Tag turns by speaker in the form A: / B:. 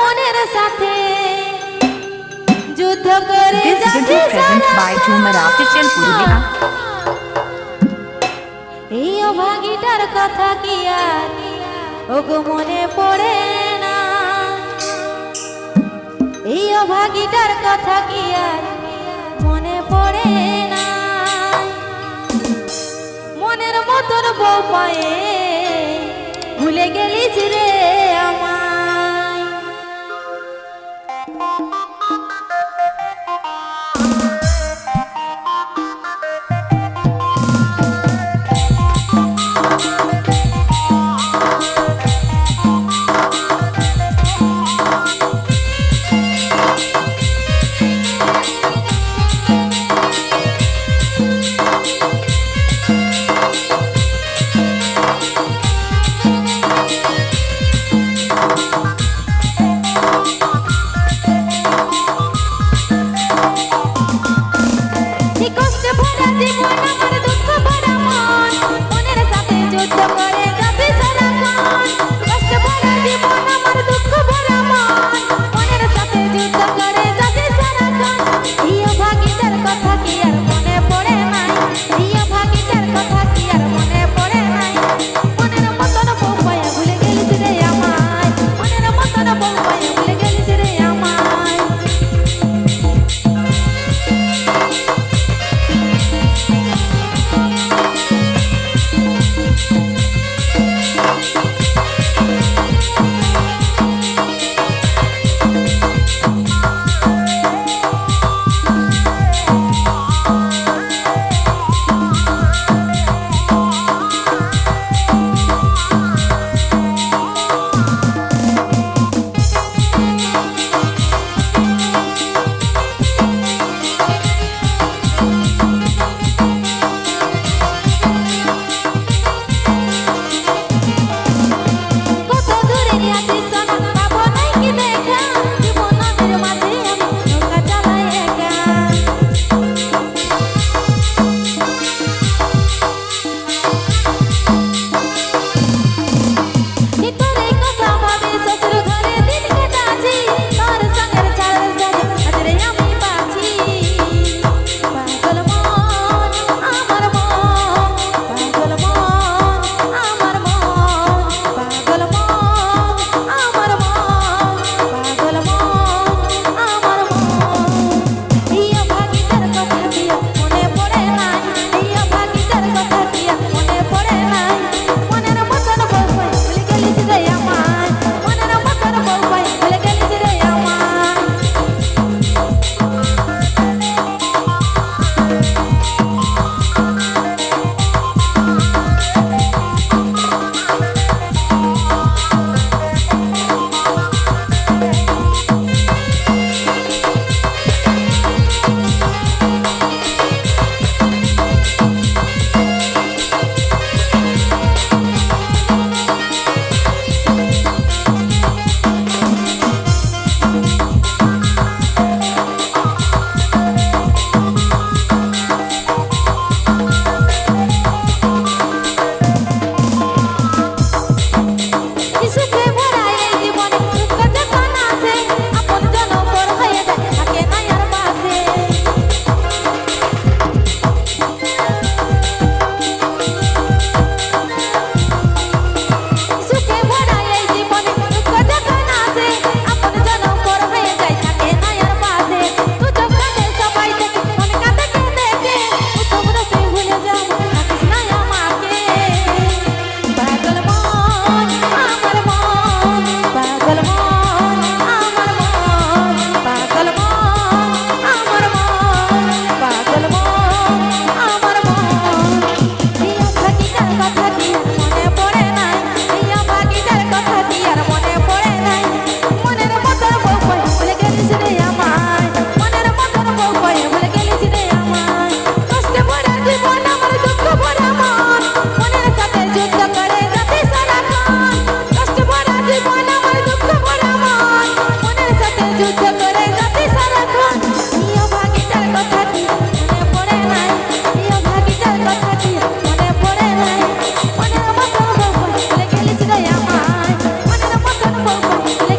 A: মনের সাথে যুদ্ধ করে. এই অভাগীটার কথা কি আর? ওগো মনে পড়ে না। এই অভাগীটার কথা কি আর? মনে পড়ে না। মনের মতন বউ পায়ে ভুলে গেলিস রে। যায় Thank you.